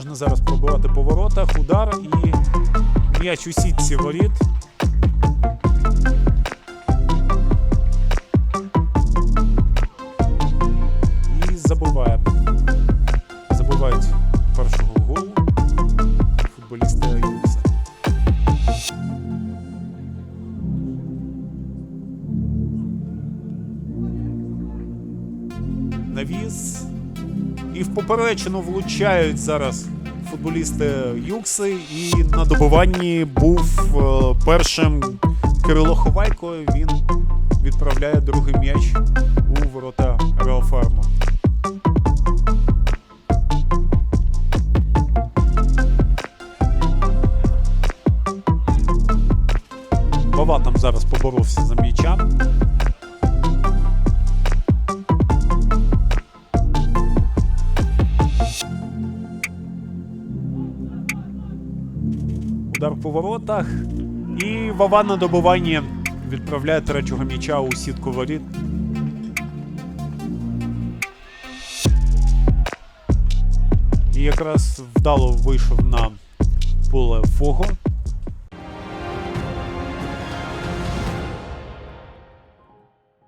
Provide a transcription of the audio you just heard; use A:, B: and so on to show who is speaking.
A: забивати по воротах, удар і м'яч у сітці воріт. І забиває. Забивають першого голу футболісти Юкса. Навіс. І в поперечину влучають зараз футболісти Юкси. І на добиванні був е, першим Кирило Ховайко. Він відправляє другий м'яч у ворота Реофарму. Бава там зараз поборовся за м'яча. Удар по воротах. І Вова на добуванні відправляє третього м'яча у сітку воріт. І якраз вдало вийшов на поле Фого.